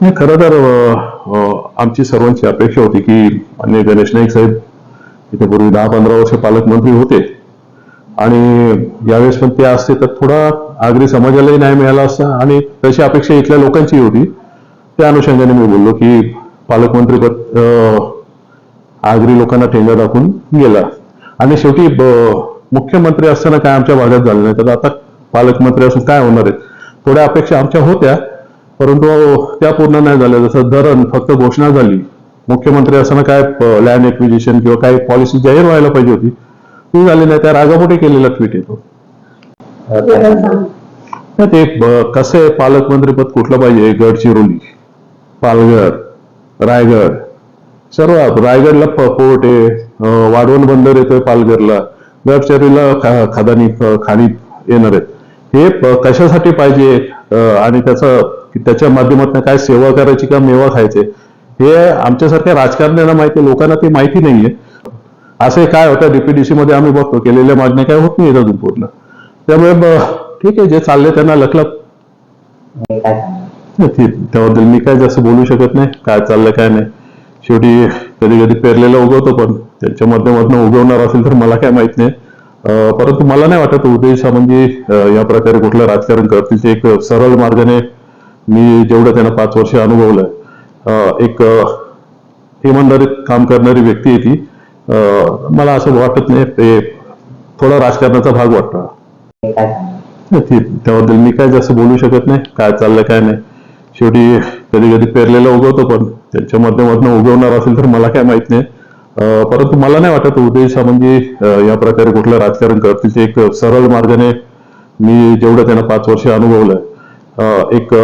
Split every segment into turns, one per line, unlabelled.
नाही खरं तर आमची सर्वांची अपेक्षा होती की मान्य गणेश नाईक साहेब इथे पूर्वी दहा पंधरा वर्ष पालकमंत्री होते. आणि यावेळेस पण ते असते तर थोडा आगरी समाजालाही न्याय मिळाला असता आणि तशी अपेक्षा इथल्या लोकांची होती. त्या अनुषंगाने मी बोललो की पालकमंत्रीपद अ, आगरी लोकांना ठेंगा दाखवून गेला. आणि शेवटी ब- मुख्यमंत्री असताना काय आमच्या भागात झालं नाही तर आता पालकमंत्री असून काय होणार आहे? थोड्या अपेक्षा आमच्या होत्या. परंतु त्या पूर्ण नाही झाल्या. जसं धरण फक्त घोषणा झाली. मुख्यमंत्री असताना काय लँड एक्विजिशन किंवा काही पॉलिसी जाहीर व्हायला पाहिजे होती ती झाली नाही. त्या रागापोटी केलेला ट्विट येतो. नाही, ते कसं आहे पालकमंत्रीपद कुठलं पाहिजे? गडचिरोली पालघर रायगड. सर्व रायगडला पोर्ट आहे. वाढवण बंदर येतोय पालघरला. गडचिरोलीला खादानी खदानी खाणी येणार आहेत. हे कशासाठी पाहिजे? आणि त्याचं त्याच्या माध्यमातून काय सेवा करायची का मेवा खायचे हे आमच्यासारख्या राजकारण्यांना माहिती लोकांना ते माहिती नाहीये. असे काय होतं डीपीडीसी मध्ये आम्ही बघतो केलेल्या मागण्या काय होत नाही अजून पूर्ण. त्यामुळे ठीक आहे जे चाललंय त्यांना ठीक त्याबद्दल मी काय जास्त बोलू शकत नाही काय चाललंय काय नाही. शेवटी कधी कधी पेरलेलं उगवतो पण त्यांच्या माध्यमातून उगवणार असेल तर मला काय माहीत नाही. परंतु मला नाही वाटत सामंतजी अं, या प्रकारे कुठलं राजकारण करतील ते एक सरळ मार्गाने मी जेवढं त्यांना पाच वर्ष अनुभवलंय एक अं, इमानदारीत काम करणारी व्यक्ती आहे ती. मला असं वाटत नाही ते थोडा राजकारणाचा भाग वाटतो. त्याबद्दल मी काय जास्त बोलू शकत नाही काय चाललंय काय नाही. शेवटी कधी कधी पेरलेलं उगवतो पण त्यांच्या माध्यमातून उगवणार असेल तर मला काय माहीत नाही. परंतु मला नाही वाटत उदय सामंतजी या प्रकारे कुठलं राजकारण करतील. ते एक सरळ मार्गाने मी जेवढं त्यांना पाच वर्ष अनुभवलंय अं, एक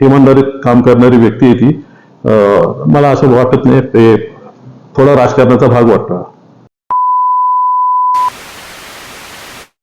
अं, काम करणारी व्यक्ती आहे ती. मला असं वाटत नाही ते थोडा राजकारणाचा भाग वाटतो.